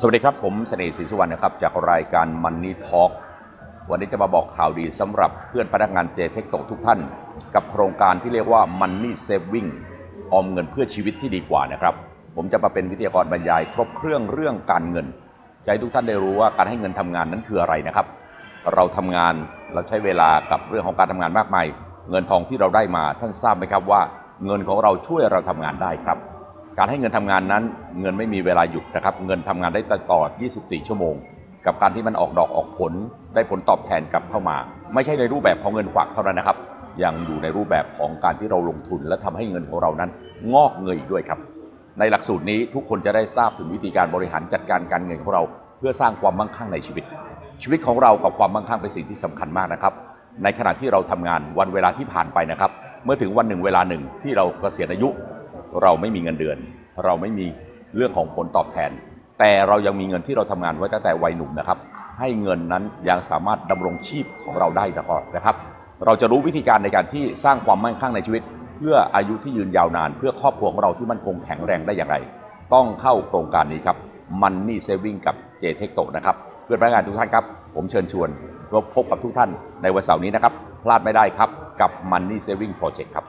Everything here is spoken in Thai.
สวัสดีครับ ผมเสน่ห์ศรีสุวรรณนะครับ จากรายการ Money Talk วันนี้จะมาบอกข่าวดีสำหรับเพื่อนพนักงานเจเทคโตทุกท่าน กับโครงการที่เรียกว่า Money Saving ออมเงินเพื่อชีวิตที่ดีกว่านะครับ ผมจะมาเป็นวิทยากรบรรยาย ครบเครื่องเรื่องการเงินจะให้ทุกท่านได้รู้ว่าการให้เงินทำงานนั้นคืออะไรนะครับ เราทำงานเราใช้เวลากับเรื่องของการทำงานมากมาย เงินทองที่เราได้มาท่านทราบไหมครับว่า เงินของเราช่วยเราทำงานได้ครับ การให้เงินทำงานนั้น เงินไม่มีเวลาหยุดนะครับ เงินทำงานได้ตลอด 24 ชั่วโมง กับการที่มันออกดอกออกผลได้ผลตอบแทนกลับเข้ามา ไม่ใช่ในรูปแบบของเงินฝากเท่านั้นนะครับ ยังอยู่ในรูปแบบของการที่เราลงทุน และทำให้เงินของเรานั้น งอกเงยด้วยครับ ในหลักสูตรนี้ทุกคนจะได้ทราบถึงวิธีการบริหารจัดการการเงินของเรา เพื่อสร้างความมั่งคั่งในชีวิต ชีวิตของเรากับความมั่งคั่งเป็นสิ่งที่สำคัญมากนะครับ ในขณะที่เราทำงานวันเวลาที่ผ่านไปนะครับ เมื่อถึงวันหนึ่งเวลาหนึ่งที่เราเกษียณอายุ เราไม่มีเงินเดือน เราไม่มีเรื่องของผลตอบแทน แต่เรายังมีเงินที่เราทำงานไว้ตั้งแต่วัยหนุ่มนะครับ ให้เงินนั้นยังสามารถดำรงชีพของเราได้นะครับ เราจะรู้วิธีการในการที่สร้างความมั่งคั่งในชีวิต เพื่ออายุที่ยืนยาวนาน เพื่อครอบครัวของเราที่มั่นคงแข็งแรงได้อย่างไร ต้องเข้าโครงการนี้ครับ Money Saving กับ j t e c h t o นะครับเพื่อนพนักงานทุกท่านครับ ผมเชิญชวนพบกับทุกท่านในวันเสาร์นี้นะครับ พลาดไม่ได้ครับกับ Money Saving Project ครับ